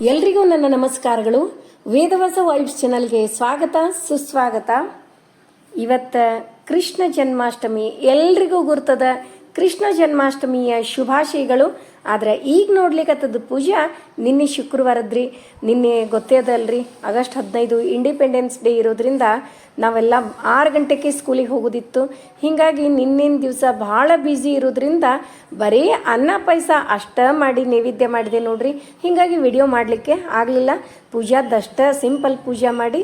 ಎಲ್ರಿಗೂ ನನ್ನ ನಮಸ್ಕಾರಗಳು. ವೇದವಾಸ ವೈಬ್ಸ್ ಚಾನಲ್ಗೆ ಸ್ವಾಗತ, ಸುಸ್ವಾಗತ. ಇವತ್ತ ಕೃಷ್ಣ ಜನ್ಮಾಷ್ಟಮಿ. ಎಲ್ರಿಗೂ ಗುರ್ತದ ಕೃಷ್ಣ ಜನ್ಮಾಷ್ಟಮಿಯ ಶುಭಾಶಯಗಳು. ಆದ್ರೆ ಈಗ ನೋಡ್ಲಿಕ್ಕತ್ತದ ಪೂಜಾ ನಿನ್ನೆ ಶುಕ್ರವಾರದ್ರಿ, ನಿನ್ನೆ ಗೊತ್ತೇ ಅದಲ್ರಿ ಆಗಸ್ಟ್ ಹದಿನೈದು ಇಂಡಿಪೆಂಡೆನ್ಸ್ ಡೇ ಇರೋದ್ರಿಂದ ನಾವೆಲ್ಲ ಆರು ಗಂಟೆಗೆ ಸ್ಕೂಲಿಗೆ ಹೋಗೋದಿತ್ತು. ಹೀಗಾಗಿ ನಿನ್ನಿನ ದಿವಸ ಭಾಳ ಬ್ಯುಸಿ ಇರೋದ್ರಿಂದ ಬರೀ ಅನ್ನ ಪಾಯಸ ಅಷ್ಟ ಮಾಡಿ ನೈವೇದ್ಯ ಮಾಡಿದೆ ನೋಡ್ರಿ. ಹೀಗಾಗಿ ವಿಡಿಯೋ ಮಾಡಲಿಕ್ಕೆ ಆಗಲಿಲ್ಲ. ಪೂಜಾದಷ್ಟ ಸಿಂಪಲ್ ಪೂಜಾ ಮಾಡಿ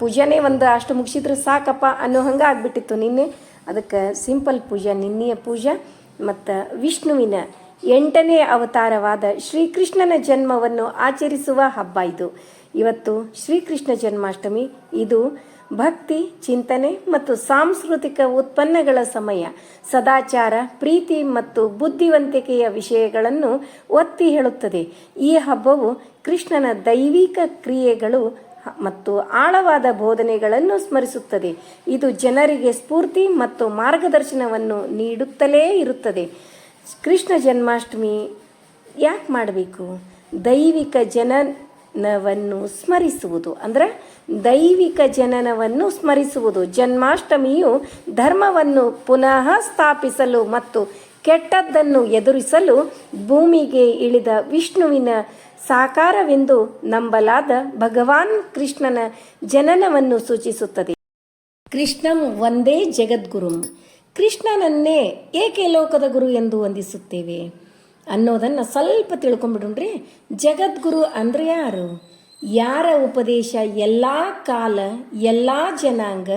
ಪೂಜಾನೇ ಒಂದು ಅಷ್ಟು ಮುಗಿಸಿದ್ರೆ ಸಾಕಪ್ಪ ಅನ್ನೋ ಹಂಗೆ ಆಗ್ಬಿಟ್ಟಿತ್ತು ನಿನ್ನೆ. ಅದಕ್ಕೆ ಸಿಂಪಲ್ ಪೂಜಾ, ನಿನ್ನೆಯ ಪೂಜಾ ಮತ್ತು ವಿಷ್ಣುವಿನ ಎಂಟನೇ ಅವತಾರವಾದ ಶ್ರೀಕೃಷ್ಣನ ಜನ್ಮವನ್ನು ಆಚರಿಸುವ ಹಬ್ಬ ಇದು. ಇವತ್ತು ಶ್ರೀಕೃಷ್ಣ ಜನ್ಮಾಷ್ಟಮಿ. ಇದು ಭಕ್ತಿ, ಚಿಂತನೆ ಮತ್ತು ಸಾಂಸ್ಕೃತಿಕ ಉತ್ಪನ್ನಗಳ ಸಮಯ. ಸದಾಚಾರ, ಪ್ರೀತಿ ಮತ್ತು ಬುದ್ಧಿವಂತಿಕೆಯ ವಿಷಯಗಳನ್ನು ಒತ್ತಿ ಹೇಳುತ್ತದೆ. ಈ ಹಬ್ಬವು ಕೃಷ್ಣನ ದೈವಿಕ ಕ್ರಿಯೆಗಳು ಮತ್ತು ಆಳವಾದ ಬೋಧನೆಗಳನ್ನು ಸ್ಮರಿಸುತ್ತದೆ. ಇದು ಜನರಿಗೆ ಸ್ಫೂರ್ತಿ ಮತ್ತು ಮಾರ್ಗದರ್ಶನವನ್ನು ನೀಡುತ್ತಲೇ ಇರುತ್ತದೆ. ಕೃಷ್ಣ ಜನ್ಮಾಷ್ಟಮಿ ಯಾಕೆ ಮಾಡಬೇಕು? ದೈವಿಕ ಜನನವನ್ನು ಸ್ಮರಿಸುವುದು. ಅಂದರೆ ದೈವಿಕ ಜನನವನ್ನು ಸ್ಮರಿಸುವುದು. ಜನ್ಮಾಷ್ಟಮಿಯು ಧರ್ಮವನ್ನು ಪುನಃ ಸ್ಥಾಪಿಸಲು ಮತ್ತು ಕೆಟ್ಟದ್ದನ್ನು ಎದುರಿಸಲು ಭೂಮಿಗೆ ಇಳಿದ ವಿಷ್ಣುವಿನ ಸಾಕಾರವೆಂದು ನಂಬಲಾದ ಭಗವಾನ್ ಕೃಷ್ಣನ ಜನನವನ್ನು ಸೂಚಿಸುತ್ತದೆ. ಕೃಷ್ಣಂ ಒಂದೇ ಜಗದ್ಗುರುಂ. ಕೃಷ್ಣನನ್ನೇ ಏಕೆ ಲೋಕದ ಗುರು ಎಂದು ವಂದಿಸುತ್ತೇವೆ? ಅನ್ನೋದನ್ನು ಸ್ವಲ್ಪ ತಿಳ್ಕೊಂಬಿಡ್ರಿ ಜಗದ್ಗುರು ಅಂದ್ರೆ ಯಾರು? ಯಾರ ಉಪದೇಶ? ಎಲ್ಲ ಕಾಲ, ಎಲ್ಲ ಜನಾಂಗ,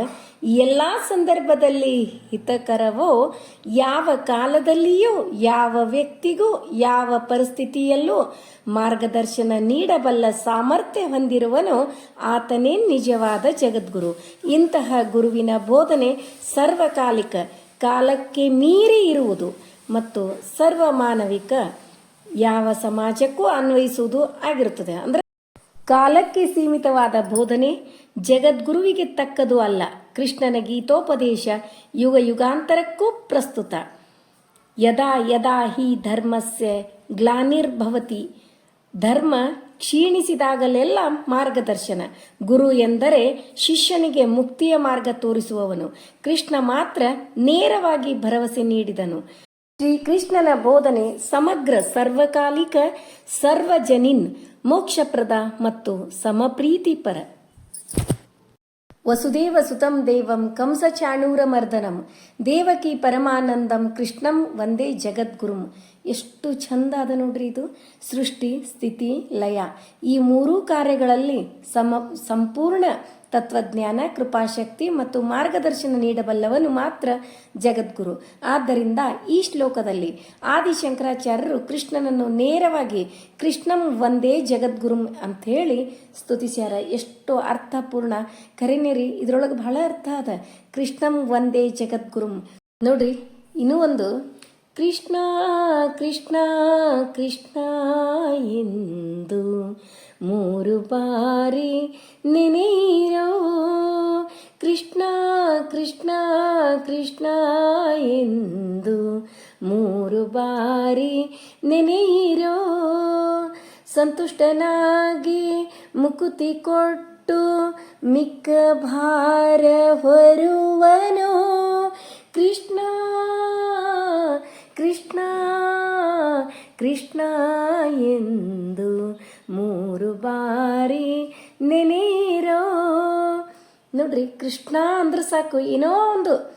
ಎಲ್ಲ ಸಂದರ್ಭದಲ್ಲಿ ಹಿತಕರವೋ, ಯಾವ ಕಾಲದಲ್ಲಿಯೂ, ಯಾವ ವ್ಯಕ್ತಿಗೂ, ಯಾವ ಪರಿಸ್ಥಿತಿಯಲ್ಲೂ ಮಾರ್ಗದರ್ಶನ ನೀಡಬಲ್ಲ ಸಾಮರ್ಥ್ಯ ಹೊಂದಿರುವನು ಆತನೇ ನಿಜವಾದ ಜಗದ್ಗುರು. ಇಂತಹ ಗುರುವಿನ ಬೋಧನೆ ಸರ್ವಕಾಲಿಕ. ಕಾಲಕ್ಕೆ ಮೀರಿ ಇರುವುದು ಮತ್ತು ಸರ್ವ ಮಾನವಿಕ ಯಾವ ಸಮಾಜಕ್ಕೂ ಅನ್ವಯಿಸುವುದು ಆಗಿರುತ್ತದೆ. ಅಂದರೆ ಕಾಲಕ್ಕೆ ಸೀಮಿತವಾದ ಬೋಧನೆ ಜಗದ್ಗುರುವಿಗೆ ತಕ್ಕದು ಅಲ್ಲ. ಕೃಷ್ಣನ ಗೀತೋಪದೇಶ ಯುಗ ಯುಗಾಂತರಕ್ಕೂ ಪ್ರಸ್ತುತ. ಯದಾ ಯದಾ ಹಿ ಧರ್ಮಸ್ಯ ಗ್ಲಾನಿರ್ಭವತಿ. ಧರ್ಮ ಕ್ಷೀಣಿಸಿದಾಗಲೆಲ್ಲ ಮಾರ್ಗದರ್ಶನ. ಗುರು ಎಂದರೆ ಶಿಷ್ಯನಿಗೆ ಮುಕ್ತಿಯ ಮಾರ್ಗ ತೋರಿಸುವವನು. ಕೃಷ್ಣ ಮಾತ್ರ ನೇರವಾಗಿ ಭರವಸೆ ನೀಡಿದನು. ಶ್ರೀಕೃಷ್ಣನ ಬೋಧನೆ ಸಮಗ್ರ, ಸರ್ವಕಾಲಿಕ, ಸರ್ವಜನಿನ್, ಮೋಕ್ಷಪ್ರದ ಮತ್ತು ಸಮಪ್ರೀತಿಪರ. ವಸುದೇವ ಸುತಂ ದೇವಂ ಕಂಸ ಚಾಣೂರ ಮರ್ದನಂ. ದೇವಕಿ ಪರಮಾನಂದಂ ಕೃಷ್ಣಂ ವಂದೇ ಜಗದ್ಗುರುಂ. ಎಷ್ಟು ಚಂದ ಅದ ನೋಡ್ರಿ ಇದು. ಸೃಷ್ಟಿ, ಸ್ಥಿತಿ, ಲಯ. ಈ ಮೂರೂ ಕಾರ್ಯಗಳಲ್ಲಿ ಸಮ, ಸಂಪೂರ್ಣ ತತ್ವಜ್ಞಾನ, ಕೃಪಾಶಕ್ತಿ ಮತ್ತು ಮಾರ್ಗದರ್ಶನ ನೀಡಬಲ್ಲವನು ಮಾತ್ರ ಜಗದ್ಗುರು. ಆದ್ದರಿಂದ ಈ ಶ್ಲೋಕದಲ್ಲಿ ಆದಿಶಂಕರಾಚಾರ್ಯರು ಕೃಷ್ಣನನ್ನು ನೇರವಾಗಿ ಕೃಷ್ಣಂ ಒಂದೇ ಜಗದ್ಗುರುಂ ಅಂತ ಹೇಳಿ ಸ್ತುತಿಸ್ಯಾರ. ಎಷ್ಟು ಅರ್ಥಪೂರ್ಣ ಕರಿನೇರಿ ಇದರೊಳಗೆ ಬಹಳ ಅರ್ಥ ಅದ. ಕೃಷ್ಣಂ ಒಂದೇ ಜಗದ್ಗುರುಂ. ನೋಡ್ರಿ, ಇನ್ನೂ ಒಂದು ಕೃಷ್ಣ ಕೃಷ್ಣ ಕೃಷ್ಣ ಎಂದು ಮೂರು ಬಾರಿ ನೆನೆಯಿರೋ ಕೃಷ್ಣ ಕೃಷ್ಣ ಕೃಷ್ಣ ಎಂದು ಮೂರು ಬಾರಿ ನೆನೆಯಿರೋ ಸಂತುಷ್ಟನಾಗಿ ಮುಕುತಿ ಕೊಟ್ಟು ಮಿಕ್ಕ ಭಾರ ಹೊರುವನೋ ಕೃಷ್ಣ. ಕೃಷ್ಣ ಕೃಷ್ಣ ಎಂದು ಮೂರು ಬಾರಿ ನೆನೆಯಿರೋ. ನೋಡ್ರಿ, ಕೃಷ್ಣ ಅಂದ್ರೆ ಸಾಕು. ಏನೋ ಒಂದು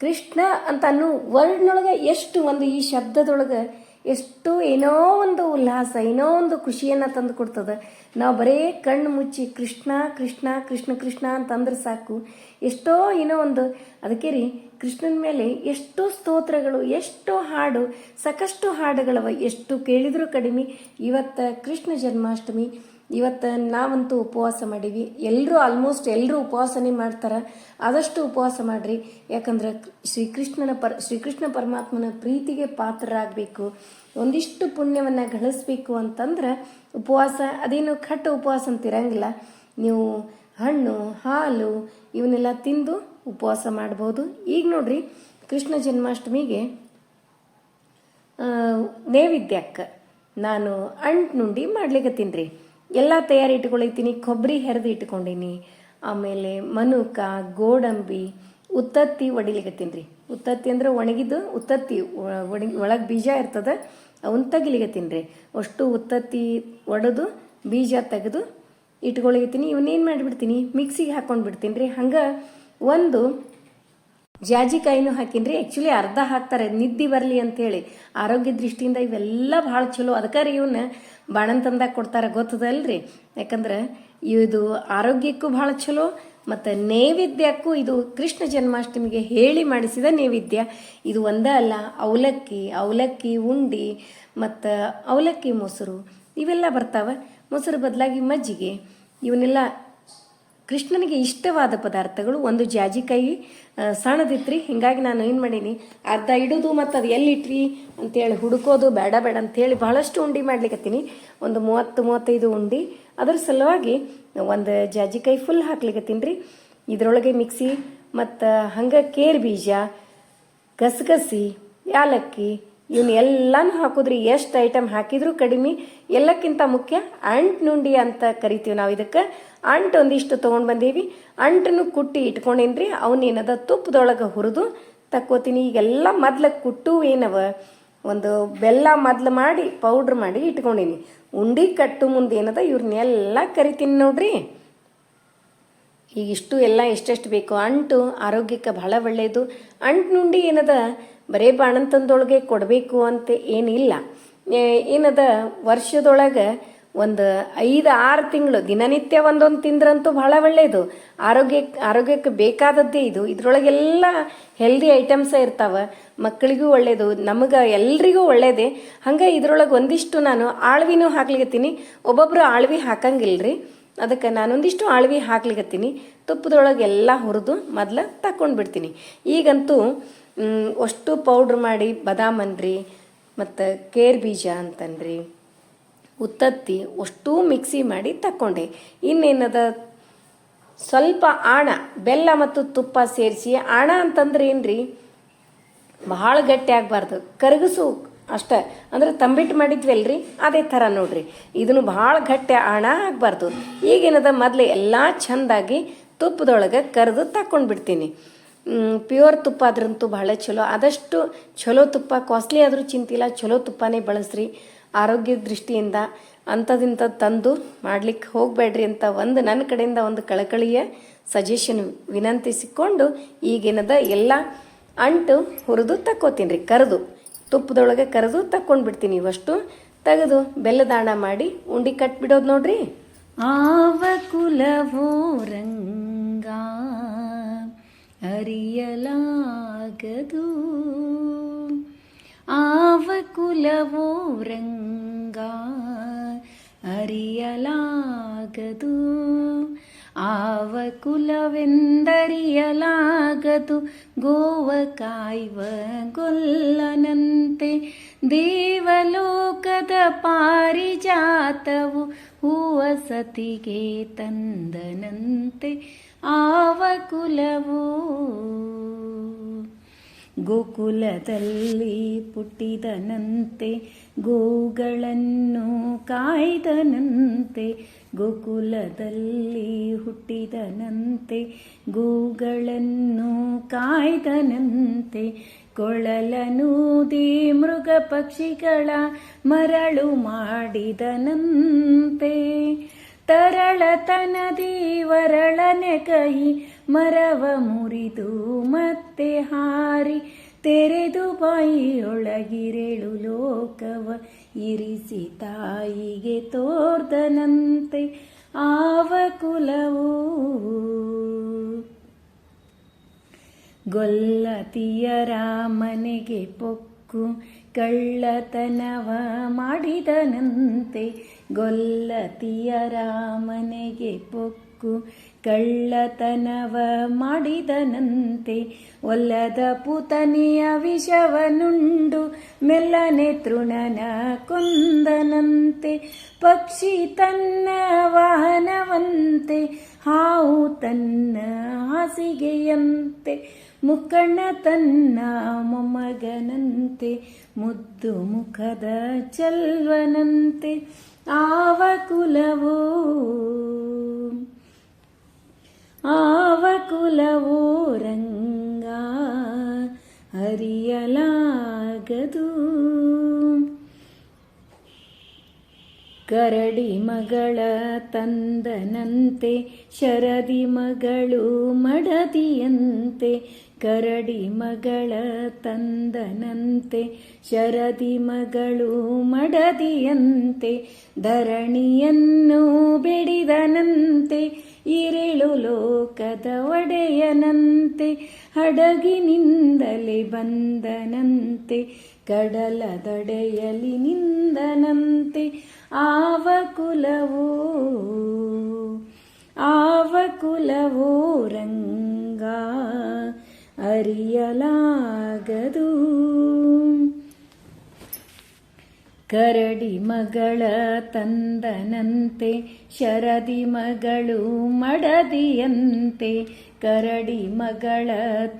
ಕೃಷ್ಣ ಅಂತ ಅನ್ನೋ ವರ್ಡ್ನೊಳಗೆ ಎಷ್ಟು ಒಂದು ಈ ಶಬ್ದದೊಳಗೆ ಎಷ್ಟು ಏನೋ ಒಂದು ಉಲ್ಲಾಸ, ಏನೋ ಒಂದು ಖುಷಿಯನ್ನು ತಂದು ಕೊಡ್ತದೆ. ನಾವು ಬರೇ ಕಣ್ಣು ಮುಚ್ಚಿ ಕೃಷ್ಣ ಕೃಷ್ಣ ಕೃಷ್ಣ ಕೃಷ್ಣ ಅಂತಂದ್ರೆ ಸಾಕು. ಎಷ್ಟೋ ಏನೋ ಒಂದು, ಅದಕ್ಕೆ ರೀ, ಕೃಷ್ಣನ ಮೇಲೆ ಎಷ್ಟು ಸ್ತೋತ್ರಗಳು, ಎಷ್ಟು ಹಾಡು, ಸಾಕಷ್ಟು ಹಾಡುಗಳವ. ಎಷ್ಟು ಕೇಳಿದರೂ ಕಡಿಮೆ. ಇವತ್ತು ಕೃಷ್ಣ ಜನ್ಮಾಷ್ಟಮಿ ಇವತ್ತು ನಾವಂತೂ ಉಪವಾಸ ಮಾಡೀವಿ. ಎಲ್ಲರೂ ಆಲ್ಮೋಸ್ಟ್ ಎಲ್ಲರೂ ಉಪವಾಸನೆ ಮಾಡ್ತಾರೆ. ಆದಷ್ಟು ಉಪವಾಸ ಮಾಡ್ರಿ. ಯಾಕಂದ್ರೆ ಶ್ರೀಕೃಷ್ಣನ ಪರ, ಶ್ರೀಕೃಷ್ಣ ಪರಮಾತ್ಮನ ಪ್ರೀತಿಗೆ ಪಾತ್ರರಾಗಬೇಕು. ಒಂದಿಷ್ಟು ಪುಣ್ಯವನ್ನು ಗಳಿಸ್ಬೇಕು ಅಂತಂದ್ರೆ ಉಪವಾಸ, ಅದೇನು ಕಟ್ಟ ಉಪವಾಸ ಅಂತಿರಂಗಿಲ್ಲ ನೀವು ಹಣ್ಣು, ಹಾಲು ಇವನ್ನೆಲ್ಲ ತಿಂದು ಉಪವಾಸ ಮಾಡ್ಬೋದು. ಈಗ ನೋಡ್ರಿ, ಕೃಷ್ಣ ಜನ್ಮಾಷ್ಟಮಿಗೆ ನೈವೇದ್ಯಕ್ಕೆ ನಾನು ಅಂಟ್ ನುಂಡಿ ಮಾಡ್ಲಿಕ್ಕೆ ರೀ ಎಲ್ಲ ತಯಾರಿ ಇಟ್ಕೊಳೈತೀನಿ ಕೊಬ್ಬರಿ ಹೆರೆದು ಇಟ್ಕೊಂಡೀನಿ ಆಮೇಲೆ ಮನುಕ, ಗೋಡಂಬಿ, ಉತ್ತತ್ತಿ ಒಡಿಲಿಕತ್ತೀನಿ ರೀ ಉತ್ತತ್ತಿ ಅಂದ್ರೆ ಒಣಗಿದ್ದು, ಉತ್ತತ್ತಿ ಒಣಗಿ ಒಳಗೆ ಬೀಜ ಇರ್ತದೆ ಅವನ್ನ ತೆಗಿಲಿಕತ್ತೀನಿ ರೀ ಅಷ್ಟು ಉತ್ತತ್ತಿ ಒಡೆದು, ಬೀಜ ತೆಗೆದು ಇಟ್ಕೊಳಗತ್ತೀನಿ ಇವನ್ನೇನು ಮಾಡಿಬಿಡ್ತೀನಿ? ಮಿಕ್ಸಿಗೆ ಹಾಕ್ಕೊಂಡು ಬಿಡ್ತೀನಿ ರೀ ಹಂಗೆ ಒಂದು ಜಾಜಿಕಾಯಿನೂ ಹಾಕಿನ್ರಿ. ಆ್ಯಕ್ಚುಲಿ ಅರ್ಧ ಹಾಕ್ತಾರೆ. ನಿದ್ದೆ ಬರಲಿ ಅಂತೇಳಿ. ಆರೋಗ್ಯ ದೃಷ್ಟಿಯಿಂದ ಇವೆಲ್ಲ ಭಾಳ ಚಲೋ. ಅದಕ್ಕೆ ರೀ ಇವನ್ನ ಬಾಣಂತಂದಾಗ ಕೊಡ್ತಾರೆ. ಗೊತ್ತದಲ್ರಿ? ಯಾಕಂದ್ರೆ ಇದು ಆರೋಗ್ಯಕ್ಕೂ ಭಾಳ ಚಲೋ ಮತ್ತು ನೈವೇದ್ಯಕ್ಕೂ ಇದು ಕೃಷ್ಣ ಜನ್ಮಾಷ್ಟಮಿಗೆ ಹೇಳಿ ಮಾಡಿಸಿದ ನೈವೇದ್ಯ. ಇದು ಒಂದೇ ಅಲ್ಲ, ಅವಲಕ್ಕಿ ಅವಲಕ್ಕಿ, ಉಂಡಿ, ಮತ್ತು ಅವಲಕ್ಕಿ, ಮೊಸರು. ಇವೆಲ್ಲ ಬರ್ತಾವೆ. ಮೊಸರು ಬದಲಾಗಿ ಮಜ್ಜಿಗೆ. ಇವನ್ನೆಲ್ಲ ಕೃಷ್ಣನಿಗೆ ಇಷ್ಟವಾದ ಪದಾರ್ಥಗಳು ಒಂದು ಜಾಜಿಕಾಯಿ ಸಣ್ಣದಿತ್ರಿ. ಹಿಂಗಾಗಿ ನಾನು ಏನು ಮಾಡೀನಿ, ಅರ್ಧ ಇಡೋದು ಮತ್ತು ಅದು ಎಲ್ಲಿಟ್ರಿ ಅಂತೇಳಿ ಹುಡುಕೋದು ಬೇಡ ಬೇಡ ಅಂಥೇಳಿ ಬಹಳಷ್ಟು ಉಂಡಿ ಮಾಡ್ಲಿಕತ್ತೀನಿ. ಒಂದು ಮೂವತ್ತು, ಮೂವತ್ತೈದು ಉಂಡಿ. ಅದರ ಸಲುವಾಗಿ ಒಂದು ಜಾಜಿಕಾಯಿ ಫುಲ್ ಹಾಕ್ಲಿಕತ್ತೀನಿ ರೀ. ಇದರೊಳಗೆ ಮಿಕ್ಸಿ ಮತ್ತು ಹಂಗೆ ಕೇರ್ ಬೀಜ, ಗಸಗಸಿ, ಯಾಲಕ್ಕಿ ಇವನ್ನ ಎಲ್ಲಾನು ಹಾಕಿದ್ರಿ, ಎಷ್ಟು ಐಟಮ್ ಹಾಕಿದ್ರು ಕಡಿಮೆ, ಎಲ್ಲಕ್ಕಿಂತ ಮುಖ್ಯ ಅಂಟ್ ನುಂಡಿ ಅಂತ ಕರಿತೀವಿ ನಾವು ಇದಕ್ಕೆ. ಅಂಟು ಒಂದಿಷ್ಟು ತೊಗೊಂಡು ಬಂದೀವಿ. ಅಂಟನ್ನು ಕುಟ್ಟಿ ಇಟ್ಕೊಂಡೇನ್ರಿ ಅವನೇನದ ತುಪ್ಪದೊಳಗೆ ಹುರಿದು ತಕ್ಕೋತೀನಿ. ಈಗೆಲ್ಲ ಮೊದ್ಲು ಕುಟ್ಟು ಏನವ, ಒಂದು ಬೆಲ್ಲ ಮೊದ್ಲು ಮಾಡಿ, ಪೌಡ್ರ್ ಮಾಡಿ ಇಟ್ಕೊಂಡೀನಿ. ಉಂಡಿ ಕಟ್ಟು ಮುಂದೆ ಏನದ ಇವ್ರನ್ನೆಲ್ಲ ಕರಿತೀನಿ ನೋಡ್ರಿ. ಈಗ ಇಷ್ಟು ಎಲ್ಲ ಎಷ್ಟೆಷ್ಟು ಬೇಕು, ಅಂಟು ಆರೋಗ್ಯಕ್ಕೆ ಬಹಳ ಒಳ್ಳೆಯದು ಅಂಟು ನುಂಡಿ ಏನದ ಬರೇ ಬಾಣಂತನದೊಳಗೆ ಕೊಡಬೇಕು ಅಂತ ಏನಿಲ್ಲ. ಏನದ, ವರ್ಷದೊಳಗೆ ಒಂದು ಐದು, ಆರು ತಿಂಗಳು ದಿನನಿತ್ಯ ಒಂದೊಂದು ತಿಂದ್ರಂತೂ ಬಹಳ ಒಳ್ಳೆಯದು ಆರೋಗ್ಯ, ಆರೋಗ್ಯಕ್ಕೆ ಬೇಕಾದದ್ದೇ ಇದು. ಇದರೊಳಗೆಲ್ಲ ಹೆಲ್ದಿ ಐಟಮ್ಸ ಇರ್ತಾವೆ ಮಕ್ಕಳಿಗೂ ಒಳ್ಳೆಯದು ನಮಗೆ ಎಲ್ರಿಗೂ ಒಳ್ಳೆಯದೇ ಹಂಗೆ ಇದ್ರೊಳಗೆ ಒಂದಿಷ್ಟು ನಾನು ಆಳ್ವಿನೂ ಹಾಕ್ಲಿಕತ್ತೀನಿ. ಒಬ್ಬೊಬ್ಬರು ಆಳ್ವಿ ಹಾಕಂಗಿಲ್ರಿ. ಅದಕ್ಕೆ ನಾನೊಂದಿಷ್ಟು ಆಳ್ವಿ ಹಾಕ್ಲಿಕತ್ತೀನಿ. ತುಪ್ಪದೊಳಗೆಲ್ಲ ಹುರಿದು ಮೊದಲ ತಕೊಂಡು ಬಿಡ್ತೀನಿ ಈಗಂತೂ ಅಷ್ಟು ಪೌಡ್ರ್ ಮಾಡಿ ಬದಾಮ್ ಅನ್ರಿ, ಮತ್ತು ಕೇರ್ ಬೀಜ ಅಂತನ್ರಿ. ಉತ್ತತ್ತಿ ಅಷ್ಟೂ ಮಿಕ್ಸಿ ಮಾಡಿ ತಕ್ಕೊಂಡೆ. ಇನ್ನೇನದ? ಸ್ವಲ್ಪ ಆಣ, ಬೆಲ್ಲ ಮತ್ತು ತುಪ್ಪ ಸೇರಿಸಿ, ಆಣ ಅಂತಂದ್ರೆ ಏನ್ರಿ? ಬಹಳ ಗಟ್ಟಿ ಆಗಬಾರ್ದು. ಕರಗಸು ಅಷ್ಟೇ. ಅಂದ್ರೆ ತಂಬಿಟ್ಟು ಮಾಡಿದ್ವಲ್ರಿ, ಅದೇ ಥರ ನೋಡ್ರಿ. ಇದನ್ನು ಭಾಳ ಗಟ್ಟಿ ಆಣ ಆಗಬಾರ್ದು. ಈಗೇನದ, ಮೊದಲು ಎಲ್ಲ ಚಂದಾಗಿ ತುಪ್ಪದೊಳಗೆ ಕರೆದು ತಕ್ಕೊಂಡ್ಬಿಡ್ತೀನಿ. ಬಿಡ್ತೀನಿ ಪ್ಯೂರ್ ತುಪ್ಪ ಅದ್ರಂತೂ ಬಹಳ ಚಲೋ. ಆದಷ್ಟು ಚಲೋ ತುಪ್ಪ ಕಾಸ್ಟ್ಲಿ ಆದರೂ ಚಿಂತಿಲ್ಲ, ಚಲೋ ತುಪ್ಪನೇ ಬಳಸ್ರಿ. ಆರೋಗ್ಯ ದೃಷ್ಟಿಯಿಂದ ಅಂಥದಿಂತ ತಂದು ಮಾಡ್ಲಿಕ್ಕೆ ಹೋಗಬೇಡ್ರಿ ಅಂತ ಒಂದು ನನ್ನ ಕಡೆಯಿಂದ ಒಂದು ಕಳಕಳಿಯ ಸಜೆಷನ್ ವಿನಂತಿಸಿಕೊಂಡು ಈಗಿನದ ಎಲ್ಲ ಅಂಟು ಹುರಿದು ತಕ್ಕೋತೀನಿ ರೀ ಕರೆದು, ತುಪ್ಪದೊಳಗೆ ಕರೆದು ತಕ್ಕೊಂಡು ಬಿಡ್ತೀನಿ ಇವಷ್ಟು. ತೆಗೆದು ಬೆಲ್ಲದಾಣ ಮಾಡಿ ಉಂಡಿ ಕಟ್ಬಿಡೋದು ನೋಡ್ರಿ. ಆವ ಕುಲವೋ ರಂಗ ಅರಿಯಲಾಗದು ಆವ ಕುಲವೋ ರಂಗ ಅರಿಯಲಾಗದು ಆವ ಕುಲವೆಂದರಿಯಲಾಗದು ಗೋವ ಕಾಯುವ ಗೊಲ್ಲನಂತೆ ದೇವಲೋಕದ ಪಾರಿಜಾತವು ಹೂವ ಸತಿಗೆ ತಂದನಂತೆ ಆವ ಕುಲವು ಗೋಕುಲದಲ್ಲಿ ಪುಟ್ಟಿದನಂತೆ, ಗೋಗಳನ್ನು ಕಾಯ್ದನಂತೆ, ಗೋಕುಲದಲ್ಲಿ ಹುಟ್ಟಿದನಂತೆ, ಗೋಗಳನ್ನು ಕಾಯ್ದನಂತೆ ಕೊಳಲನೂದಿ ಮೃಗ ಪಕ್ಷಿಗಳ ಮರಳು ಮಾಡಿದನಂತೆ. ತರಳತನದಿ ವರಳನೆ ಕೈ ಮರವ ಮುರಿದು ಮತ್ತೆ ಹಾರಿ ತೆರೆದು ಬಾಯಿಯೊಳಗಿರೆಳು ಲೋಕವ ಇರಿಸಿ ತಾಯಿಗೆ ತೋರ್ದನಂತೆ ಆವ ಕುಲವು ಗೊಲ್ಲತಿಯರ ಮನೆಗೆ ಪೊಕ್ಕು ಕಳ್ಳತನವ ಮಾಡಿದನಂತೆ ಗೊಲ್ಲತಿಯರ ಮನೆಗೆ ಪೊಕ್ಕು ಕಳ್ಳತನವ ಮಾಡಿದನಂತೆ ಒಲ್ಲದ ಪುತನೆಯ ವಿಷವನುಂಡು ಮೆಲ್ಲನೆ ತೃಣನ ಕೊಂದನಂತೆ. ಪಕ್ಷಿ ತನ್ನ ವಾಹನವಂತೆ, ಹಾವು ತನ್ನ ಹಾಸಿಗೆಯಂತೆ. ಮುಕ್ಕಣ್ಣ ತನ್ನ ಮೊಮ್ಮಗನಂತೆ, ಮುದ್ದು ಮುಖದ ಚಲ್ವನಂತೆ. ಆವ ಆವ ಕುಲವೋ ರಂಗ ಅರಿಯಲಾಗದು. ಕರಡಿ ಮಗಳ ತಂದನಂತೆ ಶರದಿ ಮಗಳು ಮಡದಿಯಂತೆ ಕರಡಿ ಮಗಳ ತಂದನಂತೆ, ಶರದಿ ಮಗಳು ಮಡದಿಯಂತೆ, ಧರಣಿಯನ್ನು ಬಿಡಿದನಂತೆ, ಇರಿಳು ಲೋಕದ ಒಡೆಯನಂತೆ, ಹಡಗಿನಿಂದಲೇ ಬಂದನಂತೆ ಕಡಲ ದಡೆಯಲಿ ನಿಂದನಂತೆ, ಆವ ಕುಲವೋ ಆವ ಕುಲವೋ ರಂಗ ಅರಿಯಲಾಗದು. ಕರಡಿ ಮಗಳ ತಂದನಂತೆ ಶರದಿ ಮಗಳು ಮಡದಿಯಂತೆ ಕರಡಿ ಮಗಳ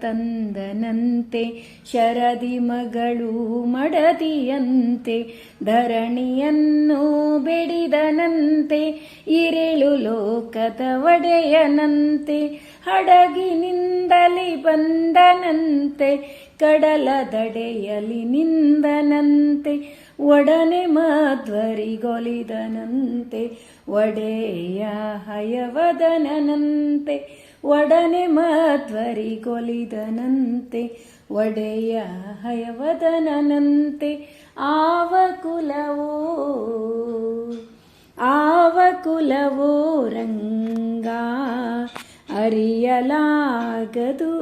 ತಂದನಂತೆ, ಶರದಿ ಮಗಳು ಮಡದಿಯಂತೆ, ಧರಣಿಯನ್ನು ಬೆಡಿದನಂತೆ ಇರಿಳು ಲೋಕದ ಒಡೆಯನಂತೆ, ಹಡಗಿನಿಂದಲಿ ಬಂದನಂತೆ ಕಡಲ ದಡೆಯಲಿ ನಿಂದನಂತೆ, ಒಡನೆ ಮಾಧ್ವರಿಗೊಲಿದನಂತೆ ಒಡೆಯ ಹಯವದನಂತೆ ಒಡನೆ ಮಾಧ್ವರಿಗೊಲಿದನಂತೆ ಒಡೆಯ ಹಯವದನಂತೆ ಆವ ಕುಲವೋ ಆವ ಕುಲವೋ ರಂಗ ಅರಿಯಲಾಗದು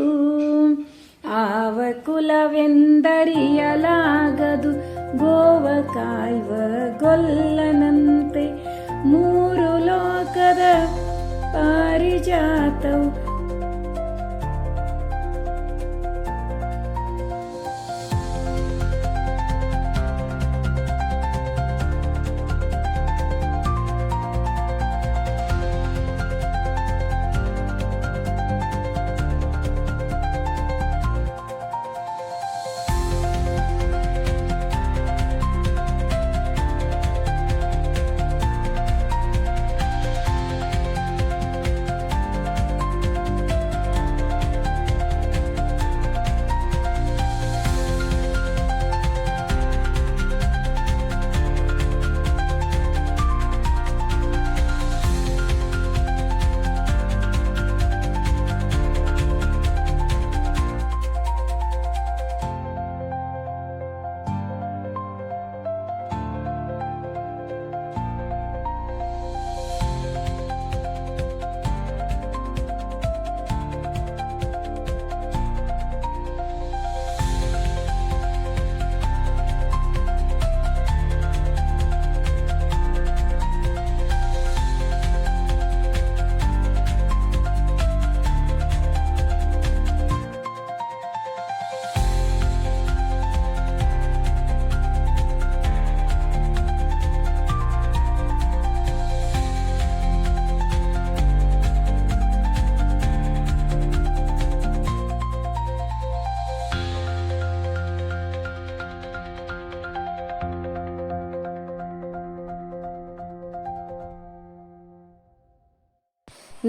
ಆವ ಕುಲವೆಂದರಿಯಲಾಗದು ಗೋವ ಕಾಯ್ವ ಗೊಲ್ಲನಂತೆ, ಮೂರು ಲೋಕದ ಪಾರಿಜಾತವು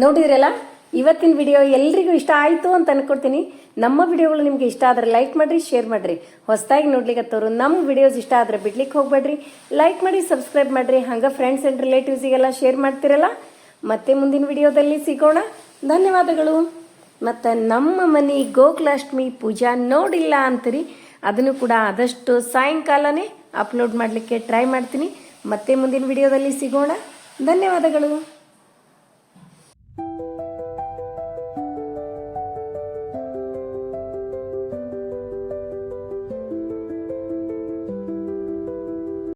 ನೋಡಿದ್ರಲ್ಲ? ಇವತ್ತಿನ ವಿಡಿಯೋ ಎಲ್ರಿಗೂ ಇಷ್ಟ ಆಯಿತು ಅಂತ ಅನ್ಕೊಡ್ತೀನಿ ನಮ್ಮ ವಿಡಿಯೋಗಳು ನಿಮಗೆ ಇಷ್ಟ ಆದರೆ ಲೈಕ್ ಮಾಡಿರಿ ಶೇರ್ ಮಾಡಿರಿ. ಹೊಸದಾಗಿ ನೋಡ್ಲಿಕ್ಕತ್ತವರು ನಮ್ಮ ವಿಡಿಯೋಸ್ ಇಷ್ಟ ಆದರೆ ಬಿಡ್ಲಿಕ್ಕೆ ಹೋಗ್ಬೇಡ್ರಿ. ಲೈಕ್ ಮಾಡಿ ಸಬ್ಸ್ಕ್ರೈಬ್ ಮಾಡಿರಿ. ಹಂಗೆ ಫ್ರೆಂಡ್ಸ್ ಆ್ಯಂಡ್ ರಿಲೇಟಿವ್ಸಿಗೆಲ್ಲ ಶೇರ್ ಮಾಡ್ತಿರಲ್ಲ? ಮತ್ತೆ ಮುಂದಿನ ವಿಡಿಯೋದಲ್ಲಿ ಸಿಗೋಣ. ಧನ್ಯವಾದಗಳು. ಮತ್ತು ನಮ್ಮ ಮನೆ ಗೋಕುಲಾಷ್ಟಮಿ ಪೂಜಾ ನೋಡಿಲ್ಲ ಅಂತೀರಿ. ಅದನ್ನು ಕೂಡ ಆದಷ್ಟು ಸಾಯಂಕಾಲನೇ ಅಪ್ಲೋಡ್ ಮಾಡಲಿಕ್ಕೆ ಟ್ರೈ ಮಾಡ್ತೀನಿ. ಮತ್ತೆ ಮುಂದಿನ ವಿಡಿಯೋದಲ್ಲಿ ಸಿಗೋಣ. ಧನ್ಯವಾದಗಳು.